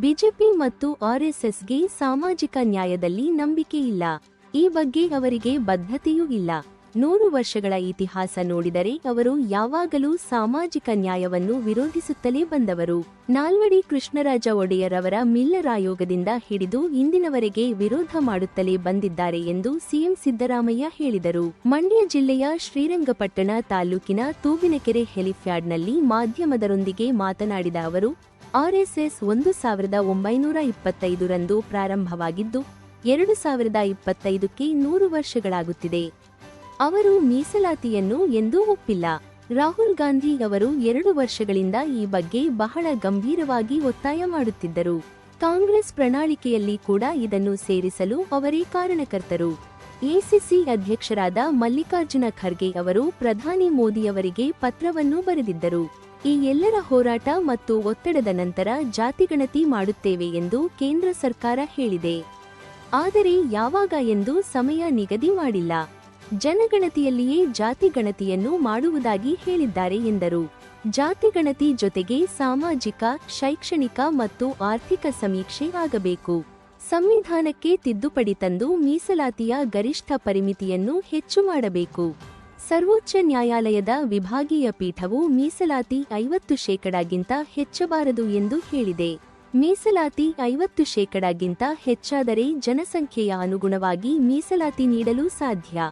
BJP ಮತ್ತು ಆರ್ಎಸ್ಎಸ್ಗೆ ಸಾಮಾಜಿಕ ನ್ಯಾಯದಲ್ಲಿ ನಂಬಿಕೆ ಇಲ್ಲ. ಈ ಬಗ್ಗೆ ಅವರಿಗೆ ಬದ್ಧತೆಯೂ ಇಲ್ಲ. ನೂರು ವರ್ಷಗಳ ಇತಿಹಾಸ ನೋಡಿದರೆ ಅವರು ಯಾವಾಗಲೂ ಸಾಮಾಜಿಕ ನ್ಯಾಯವನ್ನು ವಿರೋಧಿಸುತ್ತಲೇ ಬಂದವರು. ನಾಲ್ವಡಿ ಕೃಷ್ಣರಾಜ ಒಡೆಯರ್ ಅವರ ಮಿಲ್ಲರ್ ಆಯೋಗದಿಂದ ಹಿಡಿದು ಇಂದಿನವರೆಗೆ ವಿರೋಧ ಮಾಡುತ್ತಲೇ ಬಂದಿದ್ದಾರೆ ಎಂದು ಸಿಎಂ ಸಿದ್ದರಾಮಯ್ಯ ಹೇಳಿದರು. ಮಂಡ್ಯ ಜಿಲ್ಲೆಯ ಶ್ರೀರಂಗಪಟ್ಟಣ ತಾಲೂಕಿನ ತೂಬಿನಕೆರೆ ಹೆಲಿಪ್ಯಾಡ್ನಲ್ಲಿ ಮಾಧ್ಯಮದರೊಂದಿಗೆ ಮಾತನಾಡಿದ ಅವರು ಆರ್ಎಸ್ಎಸ್ ಒಂದು ಸಾವಿರದ ಒಂಬೈನೂರ ಇಪ್ಪತ್ತೈದರಂದು ಪ್ರಾರಂಭವಾಗಿದ್ದು, ಎರಡು ಸಾವಿರದ ಇಪ್ಪತ್ತೈದಕ್ಕೆ ನೂರು ವರ್ಷಗಳಾಗುತ್ತಿದೆ. ಅವರು ಮೀಸಲಾತಿಯನ್ನು ಎಂದೂ ಒಪ್ಪಿಲ್ಲ. ರಾಹುಲ್ ಗಾಂಧಿ ಅವರು ಎರಡು ವರ್ಷಗಳಿಂದ ಈ ಬಗ್ಗೆ ಬಹಳ ಗಂಭೀರವಾಗಿ ಒತ್ತಾಯ ಮಾಡುತ್ತಿದ್ದರು. ಕಾಂಗ್ರೆಸ್ ಪ್ರಣಾಳಿಕೆಯಲ್ಲಿ ಕೂಡ ಇದನ್ನು ಸೇರಿಸಲು ಅವರೇ ಕಾರಣಕರ್ತರು. ಎಸಿಸಿ ಅಧ್ಯಕ್ಷರಾದ ಮಲ್ಲಿಕಾರ್ಜುನ ಖರ್ಗೆ ಅವರು ಪ್ರಧಾನಿ ಮೋದಿಯವರಿಗೆ ಪತ್ರವನ್ನು ಬರೆದಿದ್ದರು. ಈ ಎಲ್ಲರ ಹೋರಾಟ ಮತ್ತು ಒತ್ತಡದ ನಂತರ ಜಾತಿಗಣತಿ ಮಾಡುತ್ತೇವೆ ಎಂದು ಕೇಂದ್ರ ಸರ್ಕಾರ ಹೇಳಿದೆ. ಆದರೆ ಯಾವಾಗ ಎಂದು ಸಮಯ ನಿಗದಿ ಮಾಡಿಲ್ಲ. ಜನಗಣತಿಯಲ್ಲಿಯೇ ಜಾತಿ ಗಣತಿಯನ್ನು ಮಾಡುವುದಾಗಿ ಹೇಳಿದ್ದಾರೆ ಎಂದರು. ಜಾತಿ ಗಣತಿ ಜೊತೆಗೆ ಸಾಮಾಜಿಕ, ಶೈಕ್ಷಣಿಕ ಮತ್ತು ಆರ್ಥಿಕ ಸಮೀಕ್ಷೆ ಆಗಬೇಕು. ಸಂವಿಧಾನಕ್ಕೆ ತಿದ್ದುಪಡಿ ತಂದು ಮೀಸಲಾತಿಯ ಗರಿಷ್ಠ ಪರಿಮಿತಿಯನ್ನು ಹೆಚ್ಚು ಮಾಡಬೇಕು. ಸರ್ವೋಚ್ಚ ನ್ಯಾಯಾಲಯದ ವಿಭಾಗೀಯ ಪೀಠವು ಮೀಸಲಾತಿ ಐವತ್ತು ಶೇಕಡಾಗಿಂತ ಹೆಚ್ಚಬಾರದು ಎಂದು ಹೇಳಿದೆ. ಮೀಸಲಾತಿ ಐವತ್ತು ಶೇಕಡಾಗಿಂತ ಹೆಚ್ಚಾದರೆ ಜನಸಂಖ್ಯೆಯ ಅನುಗುಣವಾಗಿ ಮೀಸಲಾತಿ ನೀಡಲು ಸಾಧ್ಯ.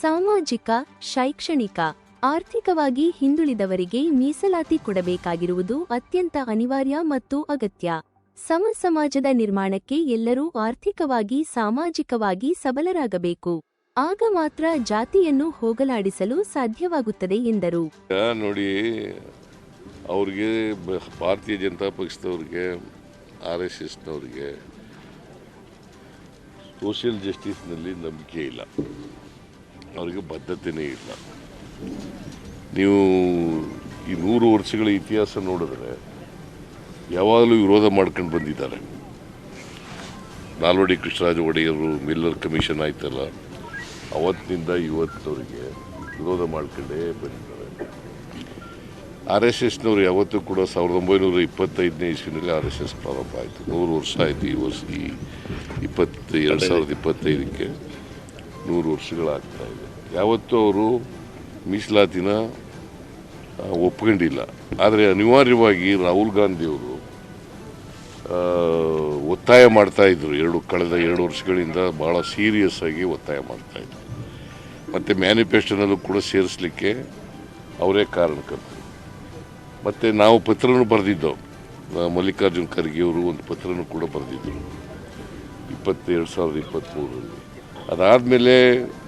ಸಾಮಾಜಿಕ, ಶೈಕ್ಷಣಿಕ, ಆರ್ಥಿಕವಾಗಿ ಹಿಂದುಳಿದವರಿಗೆ ಮೀಸಲಾತಿ ಕೊಡಬೇಕಾಗಿರುವುದು ಅತ್ಯಂತ ಅನಿವಾರ್ಯ ಮತ್ತು ಅಗತ್ಯ. ಸಮ ಸಮಾಜದ ನಿರ್ಮಾಣಕ್ಕೆ ಎಲ್ಲರೂ ಆರ್ಥಿಕವಾಗಿ, ಸಾಮಾಜಿಕವಾಗಿ ಸಬಲರಾಗಬೇಕು. ಆಗ ಮಾತ್ರ ಜಾತಿಯನ್ನು ಹೋಗಲಾಡಿಸಲು ಸಾಧ್ಯವಾಗುತ್ತದೆ ಎಂದರು. ನೋಡಿ, ಅವ್ರಿಗೆ ಭಾರತೀಯ ಜನತಾ ಪಕ್ಷದವ್ರಿಗೆ, ಆರ್ ಎಸ್ ಎಸ್ನವ್ರಿಗೆ ಸೋಷಿಯಲ್ ಜಸ್ಟಿಸ್ನಲ್ಲಿ ನಂಬಿಕೆ ಇಲ್ಲ. ಅವರಿಗೆ ಬದ್ಧತೆನೇ ಇಲ್ಲ. ನೀವು ಈ ನೂರು ವರ್ಷಗಳ ಇತಿಹಾಸ ನೋಡಿದ್ರೆ ಯಾವಾಗಲೂ ವಿರೋಧ ಮಾಡ್ಕೊಂಡು ಬಂದಿದ್ದಾರೆ. ನಾಲ್ವಡಿ ಕೃಷ್ಣರಾಜ ಒಡೆಯರು, ಮಿಲ್ಲರ್ ಕಮಿಷನ್ ಆಯ್ತಲ್ಲ ಅವತ್ತಿನಿಂದ ಇವತ್ತಿನವರಿಗೆ ವಿರೋಧ ಮಾಡ್ಕೊಂಡೇ ಬಂದಿದ್ದಾರೆ. ಆರ್ ಎಸ್ ಎಸ್ನವರು ಯಾವತ್ತೂ ಕೂಡ ಸಾವಿರದ ಒಂಬೈನೂರ ಇಪ್ಪತ್ತೈದನೇ ಇಸ್ವಿನಲ್ಲಿ ಆರ್ ಎಸ್ ಎಸ್ ಪ್ರಾರಂಭ ಆಯಿತು. ನೂರು ವರ್ಷ ಆಯಿತು ಈ ವರ್ಷ ಈ ಇಪ್ಪತ್ತು, ಎರಡು ಸಾವಿರದ ಇಪ್ಪತ್ತೈದಕ್ಕೆ ನೂರು ವರ್ಷಗಳಾಗ್ತಾ ಇದೆ. ಯಾವತ್ತೂ ಅವರು ಮೀಸಲಾತಿನ ಒಪ್ಕೊಂಡಿಲ್ಲ. ಆದರೆ ಅನಿವಾರ್ಯವಾಗಿ ರಾಹುಲ್ ಗಾಂಧಿಯವರು ಒತ್ತಾಯ ಮಾಡ್ತಾ ಇದ್ರು. ಎರಡು ಕಳೆದ ಎರಡು ವರ್ಷಗಳಿಂದ ಬಹಳ ಸೀರಿಯಸ್ ಆಗಿ ಒತ್ತಾಯ ಮಾಡ್ತಾ ಇದ್ರು. ಮತ್ತು ಮ್ಯಾನಿಫೆಸ್ಟೋನಲ್ಲೂ ಕೂಡ ಸೇರಿಸಲಿಕ್ಕೆ ಅವರೇ ಕಾರಣಕರ್ತರು. ಮತ್ತು ನಾವು ಪತ್ರನೂ ಬರೆದಿದ್ದೋ ಮಲ್ಲಿಕಾರ್ಜುನ್ ಖರ್ಗೆ ಅವರು ಒಂದು ಪತ್ರನೂ ಕೂಡ ಬರೆದಿದ್ದರು ಇಪ್ಪತ್ತೆರಡು ಸಾವಿರದ ಇಪ್ಪತ್ತ್ಮೂರರಲ್ಲಿ ಅದಾದಮೇಲೆ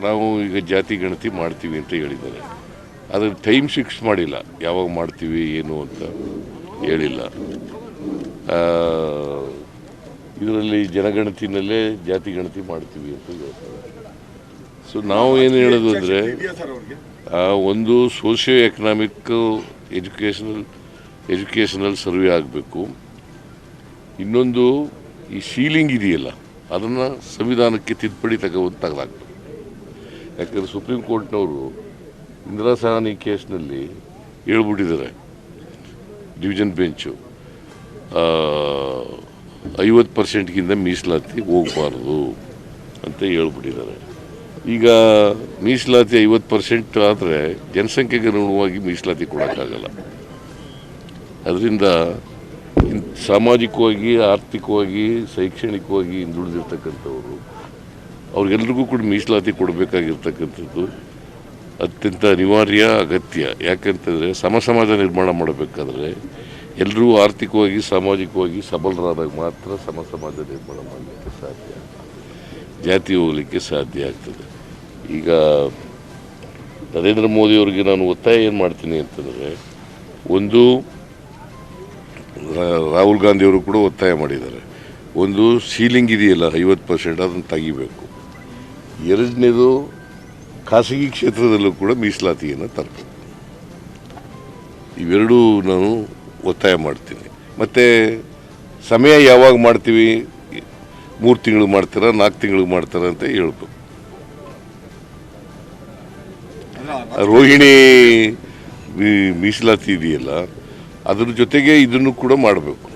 ನಾವು ಈಗ ಜಾತಿ ಗಣತಿ ಮಾಡ್ತೀವಿ ಅಂತ ಹೇಳಿದ್ದಾರೆ. ಅದ್ರ ಟೈಮ್ ಫಿಕ್ಸ್ ಮಾಡಿಲ್ಲ. ಯಾವಾಗ ಮಾಡ್ತೀವಿ, ಏನು ಅಂತ ಹೇಳಿಲ್ಲ. ಇದರಲ್ಲಿ ಜನಗಣತಿನಲ್ಲೇ ಜಾತಿ ಗಣತಿ ಮಾಡ್ತೀವಿ ಅಂತ ಹೇಳ್ತಾರೆ. ಸೊ ನಾವು ಏನು ಹೇಳೋದು ಅಂದರೆ ಒಂದು socio economic educational educational survey ಆಗಬೇಕು. ಇನ್ನೊಂದು ಈ ಸೀಲಿಂಗ್ ಇದೆಯಲ್ಲ, ಅದನ್ನು ಸಂವಿಧಾನಕ್ಕೆ ತಿದ್ದುಪಡಿ ತಗೊಂಡು ತಗಲಾಗ್ಬೇಕು ಯಾಕಂದರೆ ಸುಪ್ರೀಂ ಕೋರ್ಟ್ನವರು ಇಂದಿರಾ ಸಹಾನಿ ಕೇಸ್ನಲ್ಲಿ ಹೇಳ್ಬಿಟ್ಟಿದ್ದಾರೆ ಡಿವಿಷನ್ ಬೆಂಚು ಐವತ್ತು ಪರ್ಸೆಂಟ್ಗಿಂತ ಮೀಸಲಾತಿ ಹೋಗಬಾರ್ದು ಅಂತ ಹೇಳ್ಬಿಟ್ಟಿದ್ದಾರೆ. ಈಗ ಮೀಸಲಾತಿ ಐವತ್ತು ಪರ್ಸೆಂಟ್ ಆದರೆ ಜನಸಂಖ್ಯೆಗೆ ಅನುಗುಣವಾಗಿ ಮೀಸಲಾತಿ ಕೊಡೋಕ್ಕಾಗಲ್ಲ. ಅದರಿಂದ ಸಾಮಾಜಿಕವಾಗಿ, ಆರ್ಥಿಕವಾಗಿ, ಶೈಕ್ಷಣಿಕವಾಗಿ ಹಿಂದುಳಿದಿರ್ತಕ್ಕಂಥವರು ಅವ್ರಿಗೆಲ್ರಿಗೂ ಕೂಡ ಮೀಸಲಾತಿ ಕೊಡಬೇಕಾಗಿರ್ತಕ್ಕಂಥದ್ದು ಅತ್ಯಂತ ಅನಿವಾರ್ಯ, ಅಗತ್ಯ. ಯಾಕಂತಂದರೆ ಸಮ ಸಮಾಜ ನಿರ್ಮಾಣ ಮಾಡಬೇಕಾದ್ರೆ ಎಲ್ಲರೂ ಆರ್ಥಿಕವಾಗಿ, ಸಾಮಾಜಿಕವಾಗಿ ಸಬಲರಾದಾಗ ಮಾತ್ರ ಸಮ ಸಮಾಜ ನಿರ್ಮಾಣ ಮಾಡಲಿಕ್ಕೆ ಸಾಧ್ಯ ಜಾತಿ ಹೋಗಲಿಕ್ಕೆ ಸಾಧ್ಯ ಆಗ್ತದೆ. ಈಗ ನರೇಂದ್ರ ಮೋದಿಯವರಿಗೆ ನಾನು ಒತ್ತಾಯ ಏನು ಮಾಡ್ತೀನಿ ಅಂತಂದರೆ, ಒಂದು ರಾಹುಲ್ ಗಾಂಧಿಯವರು ಕೂಡ ಒತ್ತಾಯ ಮಾಡಿದ್ದಾರೆ. ಒಂದು, ಸೀಲಿಂಗ್ ಇದೆಯಲ್ಲ, ಐವತ್ತು ಪರ್ಸೆಂಟ್, ಅದನ್ನು ತೆಗಿಬೇಕು. ಎರಡನೇದು, ಖಾಸಗಿ ಕ್ಷೇತ್ರದಲ್ಲೂ ಕೂಡ ಮೀಸಲಾತಿಯನ್ನು ತರಬೇಕು. ಇವೆರಡೂ ನಾನು ಒತ್ತಾಯ ಮಾಡ್ತೀನಿ. ಮತ್ತು ಸಮಯ ಯಾವಾಗ ಮಾಡ್ತೀವಿ? ಮೂರು ತಿಂಗಳು ಮಾಡ್ತಾರ ನಾಲ್ಕು ತಿಂಗಳು ಮಾಡ್ತಾರ ಅಂತ ಹೇಳ್ಬೇಕು. ರೋಹಿಣಿ ಮೀಸಲಾತಿ ಇದೆಯಲ್ಲ ಅದ್ರ ಜೊತೆಗೆ ಇದನ್ನು ಕೂಡ ಮಾಡಬೇಕು.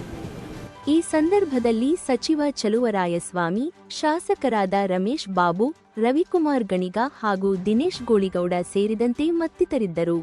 ಈ ಸಂದರ್ಭದಲ್ಲಿ ಸಚಿವ ಚಲುವರಾಯಸ್ವಾಮಿ ಶಾಸಕರಾದ ರಮೇಶ್ ಬಾಬು ರವಿಕುಮಾರ್ ಗಣಿಗ ಹಾಗೂ ದಿನೇಶ್ ಗೋಳಿಗೌಡ ಸೇರಿದಂತೆ ಮತ್ತಿತರಿದ್ದರು.